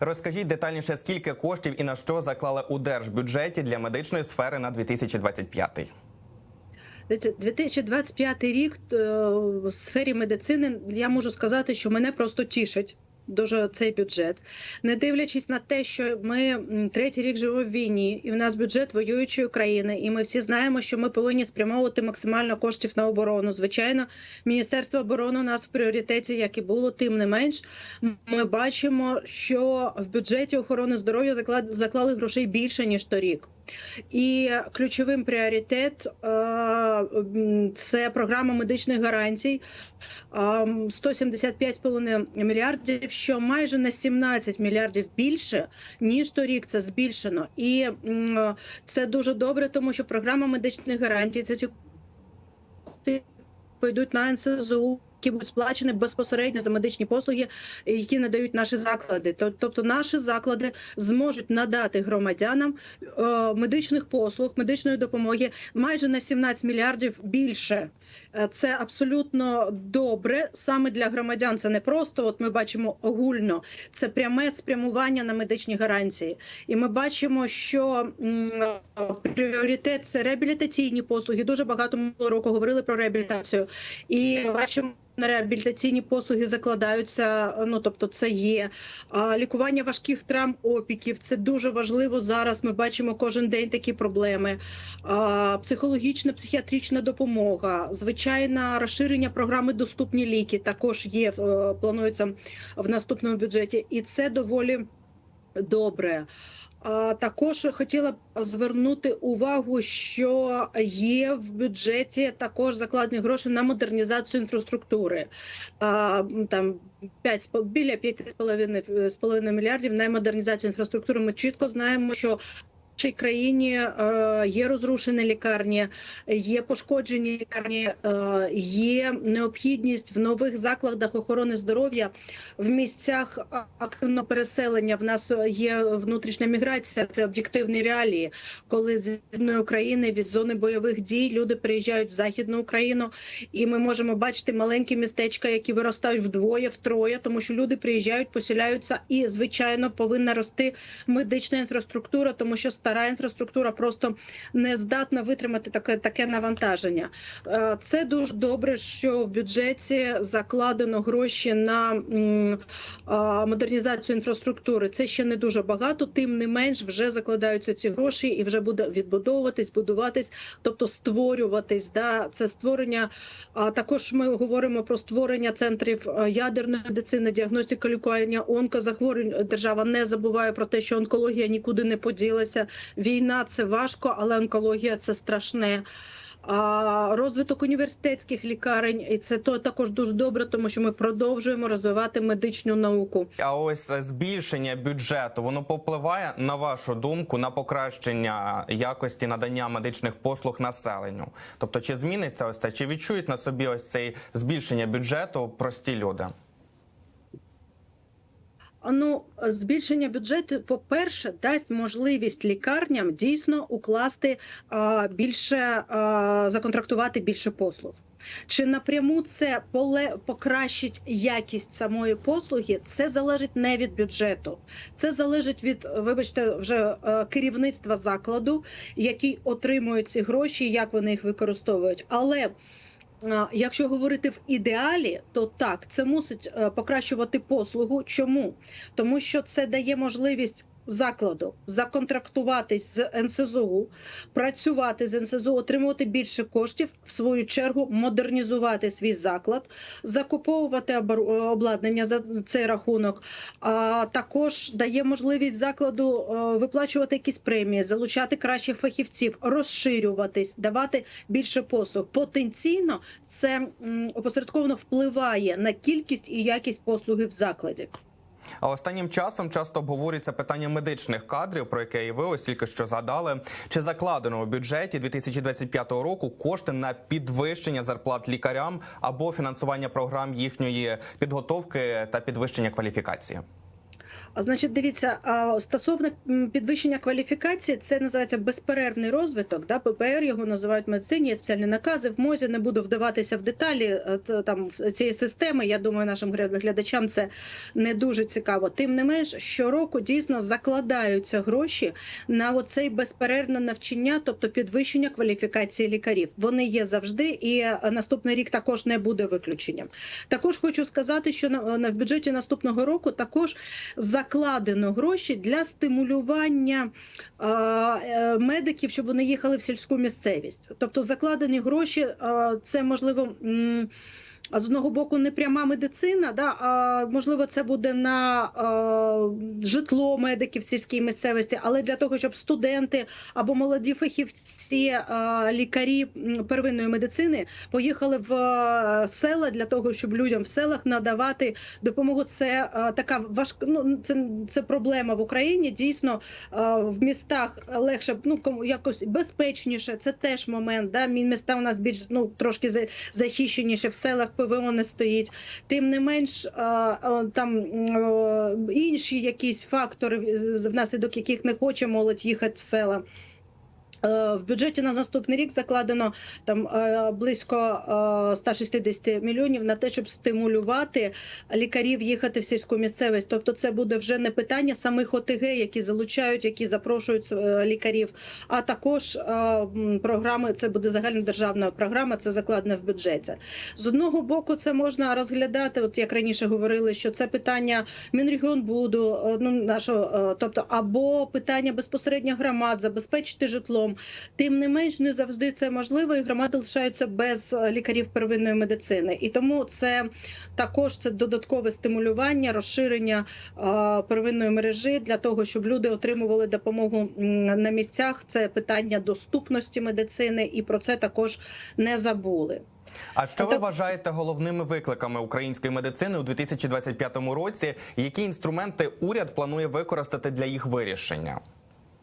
Розкажіть детальніше, скільки коштів і на що заклали у держбюджеті для медичної сфери на 2025? Дивіться, 2025 рік е, в сфері медицини я можу сказати, що мене просто тішить. Дуже цей бюджет, не дивлячись на те, що ми третій рік живемо в війні, і в нас бюджет воюючої країни, і ми всі знаємо, що ми повинні спрямовувати максимально коштів на оборону. Звичайно, міністерство оборони у нас в пріоритеті, як і було, тим не менш. Ми бачимо, що в бюджеті охорони здоров'я заклали грошей більше ніж торік. І ключовим пріоритет е, це програма медичних гарантій. Ам, 175,5 мільярдів, що майже на 17 мільярдів більше ніж торік. Це збільшено, і це дуже добре, тому що програма медичних гарантій це ті пойдуть на НСЗУ. Які будуть сплачені безпосередньо за медичні послуги, які надають наші заклади. Тобто наші заклади зможуть надати громадянам е, медичних послуг, медичної допомоги майже на 17 мільярдів більше. Е, Це абсолютно добре саме для громадян. Це не просто, от ми бачимо огульно, це пряме спрямування на медичні гарантії. І ми бачимо, що пріоритет це реабілітаційні послуги. Дуже багато минулого року говорили про реабілітацію. І бачимо. На реабілітаційні послуги закладаються, ну тобто це є лікування важких травм опіків. Це дуже важливо зараз. Ми бачимо кожен день такі проблеми. Психологічна, психіатрична допомога, звичайно, розширення програми Доступні ліки також є. е, Планується в наступному бюджеті, і це доволі добре. Також хотіла б звернути увагу, що є в бюджеті також закладені гроші на модернізацію інфраструктури. Там 5, з біля 5,5 з половиною мільярдів на модернізацію інфраструктури. Ми чітко знаємо, що нашій країні е, є розрушені лікарні, є пошкоджені лікарні, е, є необхідність в нових закладах охорони здоров'я в місцях активного переселення. В нас є внутрішня міграція, це об'єктивні реалії. Коли з Західної України від зони бойових дій люди приїжджають в західну Україну, і ми можемо бачити маленькі містечка, які виростають вдвоє, втроє, тому що люди приїжджають, поселяються, і звичайно повинна рости медична інфраструктура, тому що стара інфраструктура просто не здатна витримати таке таке навантаження. Е, Це дуже добре, що в бюджеті закладено гроші на модернізацію інфраструктури. Це ще не дуже багато, тим не менш вже закладаються ці гроші і вже буде відбудовуватись, будуватись, тобто створюватись. Да, це створення. А також ми говоримо про створення центрів е, ядерної медицини, діагностика лікування онкозахворювань. Держава не забуває про те, що онкологія нікуди не поділася. Війна це важко, але онкологія це страшне. А розвиток університетських лікарень, і це то також дуже добре, тому що ми продовжуємо розвивати медичну науку. А ось збільшення бюджету воно попливає на вашу думку на покращення якості надання медичних послуг населенню. Тобто, чи зміниться ось це, чи відчують на собі ось цей збільшення бюджету прості люди? Ну, збільшення бюджету, по-перше, дасть можливість лікарням дійсно укласти а, більше а, законтрактувати більше послуг. Чи напряму це поле покращить якість самої послуги? Це залежить не від бюджету, це залежить від, вибачте, вже е, керівництва закладу, який отримує ці гроші, як вони їх використовують. Але Якщо говорити в ідеалі, то так це мусить е, покращувати послугу. Чому? Тому що це дає можливість закладу законтрактуватись з НСЗУ, працювати з НСЗУ, отримувати більше коштів, в свою чергу модернізувати свій заклад, закуповувати е, обладнання за цей рахунок. А також дає можливість закладу е, виплачувати якісь премії, залучати кращих фахівців, розширюватись, давати більше послуг. Потенційно це опосередковано впливає на кількість і якість послуги в закладі. А останнім часом часто обговорюється питання медичних кадрів, про яке і ви ось тільки що згадали. Чи закладено у бюджеті 2025 року кошти на підвищення зарплат лікарям або фінансування програм їхньої підготовки та підвищення кваліфікації? Значить, дивіться, стосовно підвищення кваліфікації, це називається безперервний розвиток. Да? ППР його називають в медицині, є спеціальні накази. В мозі не буду вдаватися в деталі е, там в- цієї системи. Я думаю, нашим глядачам це не дуже цікаво. Тим не менш, щороку дійсно закладаються гроші на оцей безперервне навчання, тобто підвищення кваліфікації лікарів. Вони є завжди, і е, наступний рік також не буде виключенням. Також хочу сказати, що на, в бюджеті наступного року також закладено гроші для стимулювання е, медиків, щоб вони їхали в сільську місцевість. Тобто закладені гроші, це можливо. З одного боку не пряма медицина, да, а можливо, це буде на е, житло медиків в сільській місцевості, але для того, щоб студенти або молоді фахівці, е, лікарі первинної медицини поїхали в села для того, щоб людям в селах надавати допомогу. Це е, така важка, ну це, це проблема в Україні. Дійсно, е, в містах легше ну кому якось безпечніше. Це теж момент. Да, міста у нас більш ну трошки за- захищеніше в селах ПВО не стоїть. Тим не менш, е, е, там е, інші якісь фактори, внаслідок яких не хоче молодь їхати в села. Е, В бюджеті на наступний рік закладено там е, близько е, 160 мільйонів на те, щоб стимулювати лікарів їхати в сільську місцевість. Тобто, це буде вже не питання самих ОТГ, які залучають, які запрошують е, лікарів, а також е, програми. Це буде загальнодержавна програма. Це закладено в бюджеті. З одного боку, це можна розглядати, от як раніше говорили, що це питання Мінрегіонбуду, е, ну нашого, е, тобто або питання безпосередньо громад, забезпечити житлом. Тим не менш, не завжди це можливо, і громади лишаються без е, лікарів первинної медицини. І тому це також це додаткове стимулювання, розширення е, первинної мережі для того, щоб люди отримували допомогу на місцях. Це питання доступності медицини, і про це також не забули. А що ви вважаєте головними викликами української медицини у 2025 році? Які інструменти уряд планує використати для їх вирішення?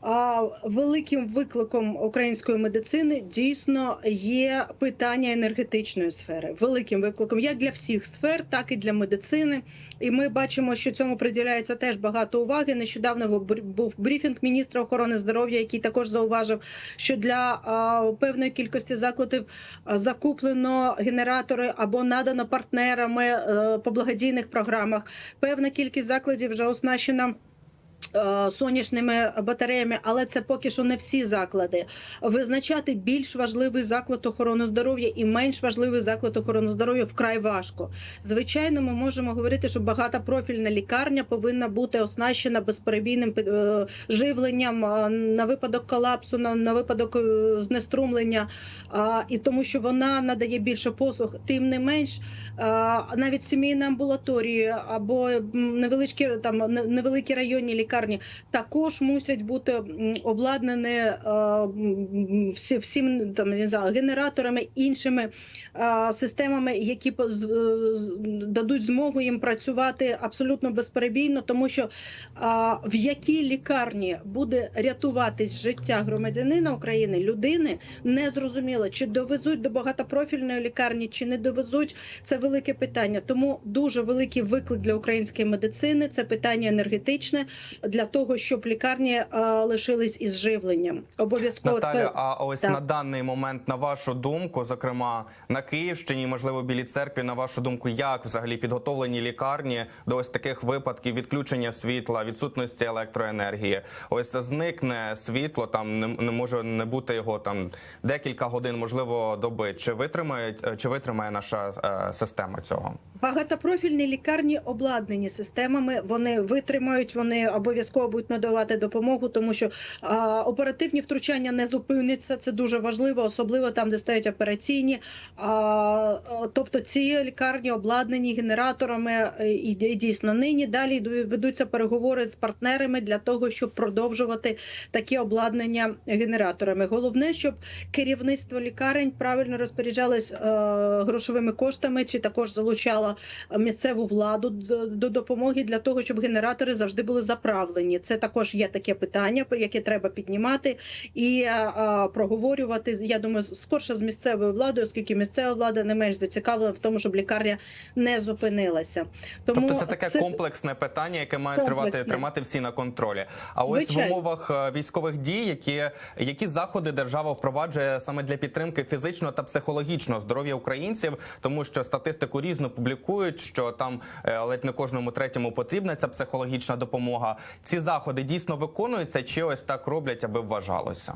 А великим викликом української медицини дійсно є питання енергетичної сфери. Великим викликом як для всіх сфер, так і для медицини. І ми бачимо, що цьому приділяється теж багато уваги. Нещодавно був- брифінг міністра охорони здоров'я, який також зауважив, що для певної кількості закладів закуплено генератори або надано партнерами е, по благодійних програмах. Певна кількість закладів вже оснащена. Е, Сонячними батареями, але це поки що не всі заклади. Визначати більш важливий заклад охорони здоров'я і менш важливий заклад охорони здоров'я вкрай важко. Звичайно, ми можемо говорити, що багатопрофільна лікарня повинна бути оснащена безперебійним е, живленням е, на випадок колапсу, на, випадок знеструмлення, і тому, що вона надає більше послуг. Тим не менш, навіть сімейні амбулаторії або невеличкі там невеликі районні лікарні також мусять бути обладнані е, всі, всім там не знаю, генераторами іншими е, системами, які поз- дадуть змогу їм працювати абсолютно безперебійно, тому що в якій лікарні буде рятуватись життя громадянина України, людини, не зрозуміло, чи довезуть до багатопрофільної лікарні, чи не довезуть. Це велике питання. Тому дуже великий виклик для української медицини це питання енергетичне для того, щоб лікарні лишились із живленням. Обов'язково Наталя, це а ось Так. на даний момент, на вашу думку, зокрема на Київщині, можливо, в Білій церкві, на вашу думку, як взагалі підготовлені лікарні до ось таких випадків відключення світла, відсутності електроенергії? Ось зникне світло, там не, не може не бути його там декілька годин, можливо, доби. Чи витримають чи витримає наша е, система цього? Багатопрофільні лікарні обладнані системами. Вони витримають, вони обов'язково будуть надавати допомогу, тому що а, оперативні втручання не зупиняться. Це дуже важливо, особливо там, де стоять операційні. А, тобто ці лікарні обладнані генераторами е, і, дійсно нині далі ведуться переговори з партнерами для того, щоб продовжувати такі обладнання генераторами. Головне, щоб керівництво лікарень правильно розпоряджалось е, грошовими коштами, чи також залучало місцеву владу до допомоги для того, щоб генератори завжди були заправлені. Це також є таке питання, яке треба піднімати і а, проговорювати. Я думаю, скорше з місцевою владою, оскільки місцева влада не менш зацікавлена в тому, щоб лікарня не зупинилася. Тому Тобто це таке комплексне питання, яке має тривати тримати всі на контролі. А ось в умовах е, військових дій, які, які заходи держава впроваджує саме для підтримки фізичного та психологічного здоров'я українців, тому що статистику різно публікують, що там е, ледь не кожному третьому потрібна ця психологічна допомога. Ці заходи дійсно виконуються, чи ось так роблять, аби вважалося?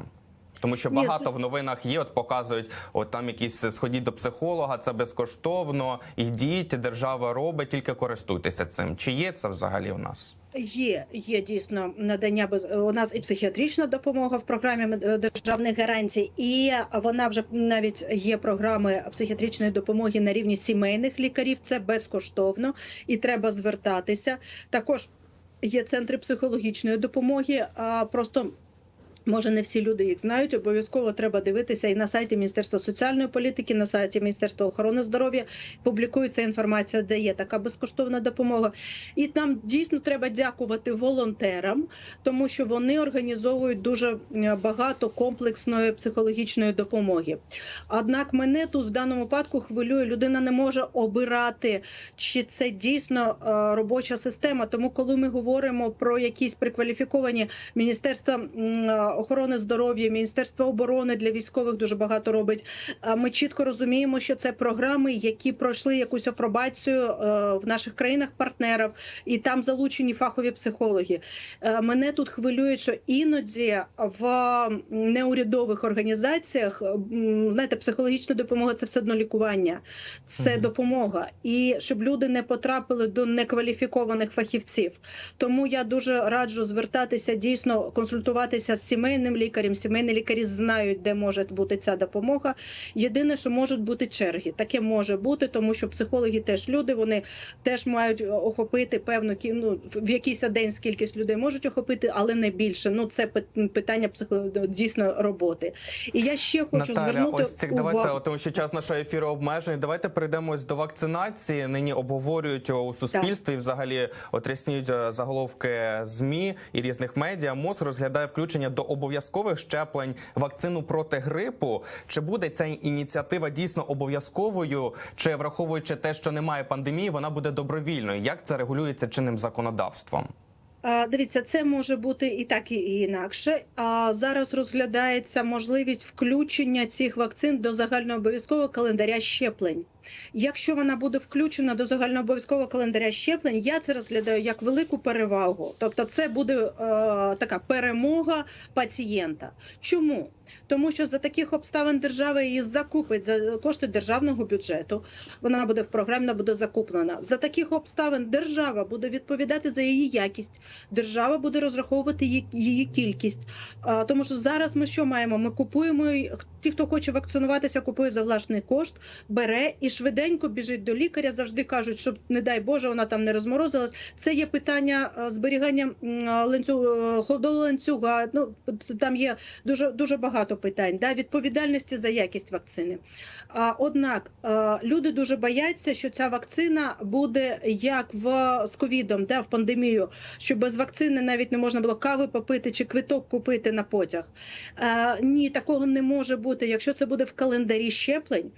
Тому що багато Ні, в новинах є, от показують, от там якісь сходіть до психолога, це безкоштовно, ідіть, держава робить, тільки користуйтеся цим. Чи є це взагалі у нас? Є, є дійсно надання без у нас і психіатрична допомога в програмі державних гарантій, і вона вже навіть є програми психіатричної допомоги на рівні сімейних лікарів. Це безкоштовно і треба звертатися. Також є центри психологічної допомоги. А просто Може, не всі люди їх знають. Обов'язково треба дивитися і на сайті Міністерства соціальної політики, на сайті Міністерства охорони здоров'я публікується інформація, де є така безкоштовна допомога. І там дійсно треба дякувати волонтерам, тому що вони організовують дуже е, багато комплексної психологічної допомоги. Однак мене тут в даному випадку хвилює, людина не може обирати, чи це дійсно е, робоча система. Тому, коли ми говоримо про якісь прикваліфіковані міністерства охорони здоров'я, міністерства оборони для військових дуже багато робить. Ми чітко розуміємо, що це програми, які пройшли якусь апробацію е, в наших країнах-партнерів, і там залучені фахові психологи. Е, Мене тут хвилює, що іноді в неурядових організаціях знаєте, психологічна допомога це все одно лікування, це допомога, і щоб люди не потрапили до некваліфікованих фахівців. Тому я дуже раджу звертатися дійсно консультуватися з сімейним лікарем. Сімейні лікарі знають, де може бути ця допомога. Єдине, що можуть бути черги. Таке може бути, тому що психологи теж люди, вони теж мають охопити певну ну, в якийсь день кількість людей можуть охопити, але не більше. Ну це питання психо... дійсно роботи. І я ще хочу Наталя, звернути ось цих увагу. давайте, тому що час нашого ефіру обмежений. Давайте перейдемо ось до вакцинації. Нині обговорюють у суспільстві. Взагалі отрясніють е, заголовки змі і різних медіа. МОЗ розглядає включення до обов'язкових щеплень вакцину проти грипу. Чи буде ця ініціатива дійсно обов'язковою? Чи враховуючи те, що немає пандемії, вона буде добровільною? Як це регулюється чинним законодавством? Дивіться, це може бути і так, і інакше. А зараз розглядається можливість включення цих вакцин до загальнообов'язкового календаря щеплень. Якщо вона буде включена до загальнообов'язкового календаря щеплень, я це розглядаю як велику перевагу. Тобто, це буде е, така перемога пацієнта. Чому? Тому що за таких обставин держава її закупить за кошти державного бюджету. Вона буде в програмі, буде закуплена. За таких обставин держава буде відповідати за її якість. Держава буде розраховувати її, кількість. Тому що зараз ми що маємо? Ми купуємо ті, хто хоче вакцинуватися, купує за власний кошт, бере і швиденько біжить до лікаря. Завжди кажуть, щоб не дай Боже, вона там не розморозилась. Це є питання е, зберігання е, холодового ланцюга. Ну там є дуже дуже багато питань. Да, відповідальності за якість вакцини. А однак е, люди дуже бояться, що ця вакцина буде як в з ковідом, да, в пандемію, що без вакцини навіть не можна було кави попити чи квиток купити на потяг. Е, ні, такого не може бути. Якщо це буде в календарі щеплень,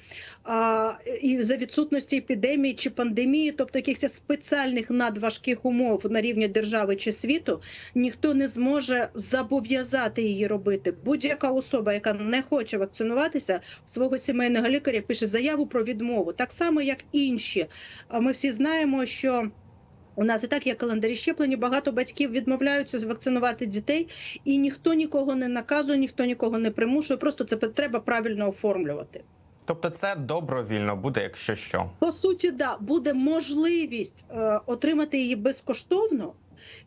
і за відсутності епідемії чи пандемії, тобто якихось спеціальних надважких умов на рівні держави чи світу, ніхто не зможе зобов'язати її робити. Будь-яка особа, яка не хоче вакцинуватися, свого сімейного лікаря пише заяву про відмову, так само як інші. А ми всі знаємо, що. У нас і так є календарі щеплення. Багато батьків відмовляються вакцинувати дітей, і ніхто нікого не наказує, ніхто нікого не примушує. Просто це треба правильно оформлювати. Тобто, це добровільно буде, якщо що. По суті, да буде можливість е, отримати її безкоштовно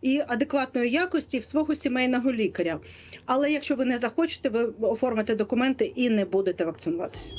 і адекватної якості в свого сімейного лікаря. Але якщо ви не захочете, ви оформите документи і не будете вакцинуватися.